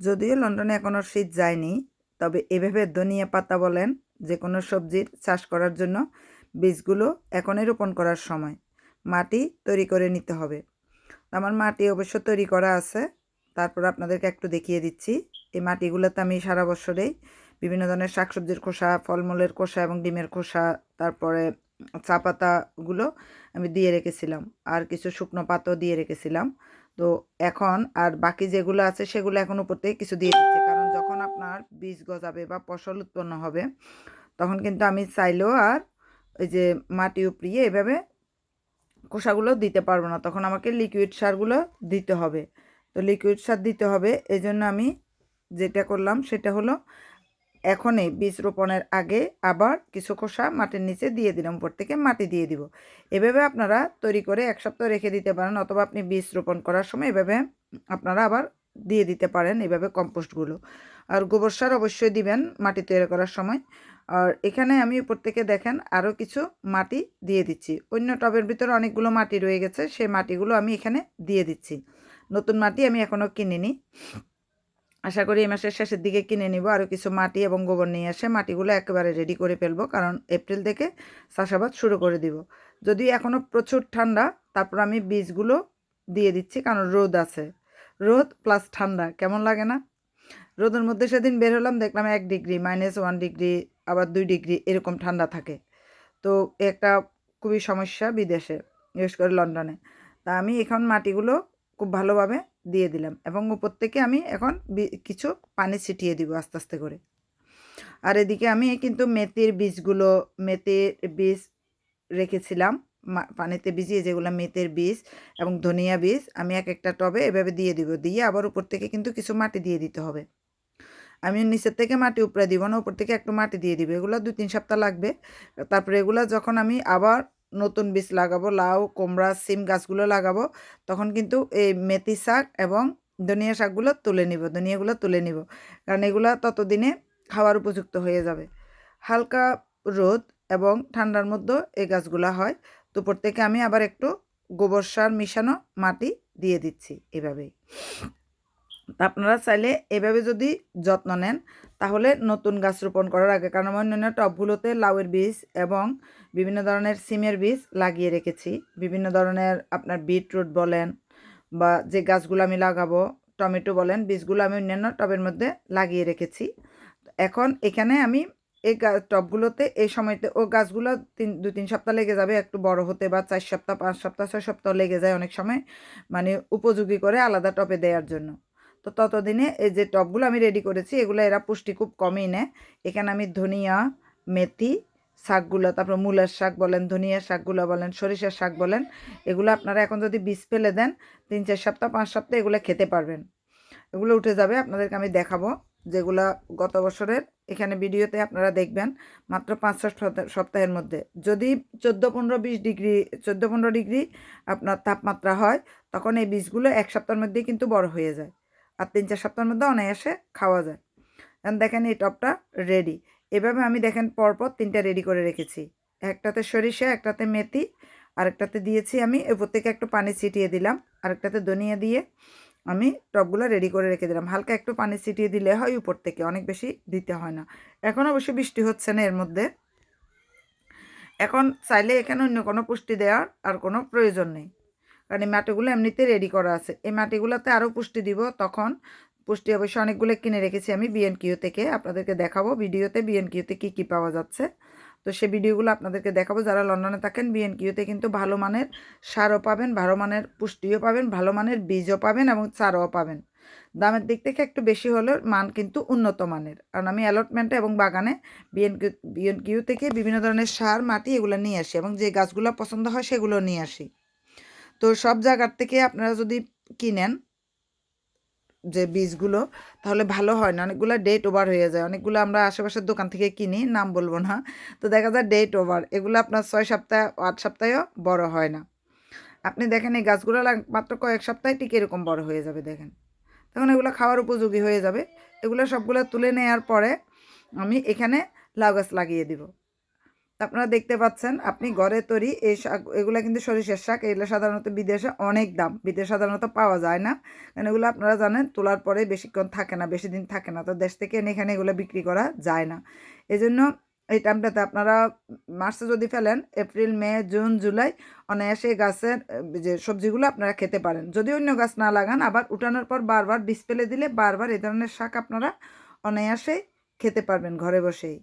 যদিও লন্ডনে এখনও শীত যায়নি, তবে এভাবে ধনিয়া পাতা বলেন যে কোনো সবজির চাষ করার জন্য বীজগুলো এখনই রোপণ করার সময়। মাটি তৈরি করে নিতে হবে। আমার মাটি অবশ্য তৈরি করা আছে, তারপর আপনাদেরকে একটু দেখিয়ে দিচ্ছি। এই মাটিগুলোতে আমি সারা বছরেই বিভিন্ন ধরনের শাকসবজির খোসা, ফলমূলের খোসা এবং ডিমের খোসা, তারপরে চা পাতাগুলো আমি দিয়ে রেখেছিলাম। আর কিছু শুকনো পাতাও দিয়ে রেখেছিলাম। তো এখন আর বাকি যেগুলো আছে সেগুলো এখন উপর থেকে কিছু দিয়ে দিচ্ছি। কারণ যখন আপনার বীজ গজাবে বা ফসল উৎপন্ন হবে, তখন কিন্তু আমি চাইলেও আর ওই যে মাটি উপড়িয়ে এভাবে খোসাগুলো দিতে পারব না। তখন আমাকে লিকুইড সারগুলো দিতে হবে। তো লিকুইড সার দিতে হবে। এই জন্য আমি যেটা করলাম সেটা হলো এখনই বীজ রোপণের আগে আবার কিছু খোসা মাটির নিচে দিয়ে দিলাম উপর থেকে মাটি দিয়ে দিব। এভাবে আপনারা তৈরি করে এক সপ্তাহ রেখে দিতে পারেন অথবা আপনি বীজ রোপণ করার সময় এভাবে আপনারা আবার দিয়ে দিতে পারেন এভাবে কম্পোস্টগুলো। আর গোবর সার অবশ্যই দিবেন মাটি তৈরি করার সময়। আর এখানে আমি উপর থেকে দেখেন আরও কিছু মাটি দিয়ে দিচ্ছি। অন্য টবের ভিতরে অনেকগুলো মাটি রয়ে গেছে, সেই মাটিগুলো আমি এখানে দিয়ে দিচ্ছি। নতুন মাটি আমি এখনও কিনিনি। আশা করি এই মাসের শেষের দিকে কিনে নিব। আরও কিছু মাটি এবং গোবর নিয়ে এসে মাটিগুলো একেবারে রেডি করে ফেলব, কারণ এপ্রিল থেকে চাষাবাদ শুরু করে দিব। যদি এখনও প্রচুর ঠান্ডা, তারপর আমি বীজগুলো দিয়ে দিচ্ছি, কারণ রোদ আছে। রোদ প্লাস ঠান্ডা, কেমন লাগে না? রোদের মধ্যে সেদিন বের হলাম, দেখলাম এক ডিগ্রি মাইনাস ওয়ান ডিগ্রি আবার দুই ডিগ্রি এরকম ঠান্ডা থাকে। তো একটা খুবই সমস্যা বিদেশে, বিশেষ করে লন্ডনে। তা আমি এখন মাটিগুলো খুব ভালোভাবে দিয়ে দিলাম এবং উপর থেকে আমি এখন কিছু পানি ছিটিয়ে দিব আস্তে আস্তে করে। আর এদিকে আমি কিন্তু মেথির বীজগুলো, মেথির বীজ রেখেছিলাম পানিতে ভিজিয়ে যেগুলো মেথের বীজ এবং ধনিয়া বীজ আমি এক একটা টবে এভাবে দিয়ে দিব, দিয়ে আবার উপর থেকে কিন্তু কিছু মাটি দিয়ে দিতে হবে। আমি নিচের থেকে মাটি উপরে দিব না, উপর থেকে একটু মাটি দিয়ে দিব, এগুলো দুই তিন সপ্তাহ লাগবে। তারপরে এগুলো যখন আমি আবার নতুন বীজ লাগাবো, লাউ, কুমড়া, সিম গাছগুলো লাগাবো। তখন কিন্তু এই মেথি শাক এবং ধনিয়া শাকগুলো তুলে নিব, ধনিয়াগুলো তুলে নিব। কারণ এগুলো ততদিনে খাওয়ার উপযুক্ত হয়ে যাবে। হালকা রোদ এবং ঠান্ডার মধ্যে এই গাছগুলো হয়। দুপুর থেকে আমি আবার একটু গোবর সার মিশানো মাটি দিয়ে দিচ্ছি এভাবেই। আপনারা চাইলে এভাবে যদি যত্ন নেন, তাহলে নতুন গাছ রোপণ করার আগে কারণ আমি অন্যান্য টবগুলোতে লাউয়ের বীজ এবং বিভিন্ন ধরনের সিমের বীজ লাগিয়ে রেখেছি। বিভিন্ন ধরনের আপনার বিটরুট বলেন বা যে গাছগুলো আমি লাগাবো, টমেটো বলেন, বীজগুলো আমি অন্যান্য টবের মধ্যে লাগিয়ে রেখেছি। এখন এখানে আমি এই টবগুলোতে এই সময়তে ও গাছগুলো তিন দু তিন সপ্তাহ লেগে যাবে, একটু বড় হতে বা চার সপ্তাহ, পাঁচ সপ্তাহ, ছয় সপ্তাহ লেগে যায় অনেক সময় মানে উপযোগী করে আলাদা টপে দেওয়ার জন্য। তো ততদিনে এই যে টপগুলো আমি রেডি করেছি, এগুলো এরা পুষ্টি খুব কমই নেয়। এখানে আমি ধনিয়া, মেথি, শাকগুলো, তারপর মূলের শাক বলেন ধনিয়া শাকগুলো বলেন, সরিষার শাক বলেন, এগুলো আপনারা এখন যদি বীজ ফেলে দেন, তিন, চার সপ্তাহ, পাঁচ সপ্তাহ এগুলো খেতে পারবেন। এগুলো উঠে যাবে, আপনাদেরকে আমি দেখাবো যেগুলো গত বছরের। এখানে ভিডিওতে আপনারা দেখবেন মাত্র পাঁচ সপ্তাহের মধ্যে। যদি চোদ্দ, পনেরো, বিশ ডিগ্রি, চোদ্দ, পনেরো ডিগ্রি আপনার তাপমাত্রা হয়, তখন এই বীজগুলো এক সপ্তাহের মধ্যেই কিন্তু বড় হয়ে যায়। আর তিন চার সপ্তাহের মধ্যে অনায়াসে খাওয়া যায়। এখন দেখেন এই টপটা রেডি এভাবে আমি দেখেন পরপর তিনটা রেডি করে রেখেছি। একটাতে সরিষা, একটাতে মেথি, আরেকটাতে দিয়েছি আমি, উপর থেকে একটু পানি ছিটিয়ে দিলাম, আরেকটাতে ধনিয়া দিয়ে আমি টপগুলো রেডি করে রেখে দিলাম। হালকা একটু পানি ছিটিয়ে দিলে হয় উপর থেকে, অনেক বেশি দিতে হয় না। এখন অবশ্য বৃষ্টি হচ্ছে না এর মধ্যে। এখন চাইলে এখানে অন্য কোনো পুষ্টি দেওয়ার আর কোনো প্রয়োজন নেই। কারণ এই মাটিগুলো এমনিতে রেডি করা আছে। এই মাটিগুলোতে আরও পুষ্টি দিব, তখন পুষ্টি অবশ্যই অনেকগুলো কিনে রেখেছি আমি বিএনকিউ থেকে। আপনাদেরকে দেখাবো ভিডিওতে বিএনকিউতে কী কী পাওয়া যাচ্ছে। তো সে ভিডিওগুলো আপনাদেরকে দেখাবো। যারা লন্ডনে থাকেন বিএনকিউতে কিন্তু ভালো মানের সারও পাবেন, ভালো মানের পুষ্টিও পাবেন, ভালো মানের বীজও পাবেন এবং চারও পাবেন। দামের দিক থেকে একটু বেশি হলেও মান কিন্তু উন্নত মানের। কারণ আমি অ্যালটমেন্টে এবং বাগানে বিএনকিউ বিএনকিউ থেকে বিভিন্ন ধরনের সার, মাটি এগুলো নিয়ে আসি এবং যে গাছগুলো পছন্দ হয় সেগুলো নিয়ে আসি। তো সব জায়গার থেকে আপনারা যদি কিনেন যে বীজগুলো, তাহলে ভালো হয় না। অনেকগুলো ডেট ওভার হয়ে যায়। অনেকগুলো আমরা আশেপাশের দোকান থেকে কিনি, নাম বলব না। তো দেখা যায় ডেট ওভার এগুলো আপনার ছয় সপ্তাহ, আট সপ্তাহেও বড় হয় না। আপনি দেখেন এই গাছগুলো মাত্র কয়েক সপ্তাহে ঠিক এরকম বড় হয়ে যাবে, দেখেন। তখন এগুলো খাওয়ার উপযোগী হয়ে যাবে। এগুলো সবগুলো তুলে নেওয়ার পরে আমি এখানে লাউ গাছ লাগিয়ে দিব। আপনারা দেখতে পাচ্ছেন, আপনি ঘরে তৈরি এই শাক, এগুলো কিন্তু সরিষার শাক, এগুলো সাধারণত বিদেশে অনেক দাম, বিদেশে সাধারণত পাওয়া যায় না। কারণ এগুলো আপনারা জানেন, তোলার পরে বেশিক্ষণ থাকে না, বেশি দিন থাকে না, তো দেশ থেকে এনে এখানে এগুলো বিক্রি করা যায় না। এই জন্য এই টাইমটাতে আপনারা মার্চে যদি ফেলেন, এপ্রিল, মে, জুন, জুলাই, অনায়াসে গাছের যে সবজিগুলো আপনারা খেতে পারেন। যদি অন্য গাছ না লাগান, আবার উঠানোর পর বারবার ফেলে দিলে বারবার এই ধরনের শাক আপনারা অনায়াসে খেতে পারবেন ঘরে বসেই।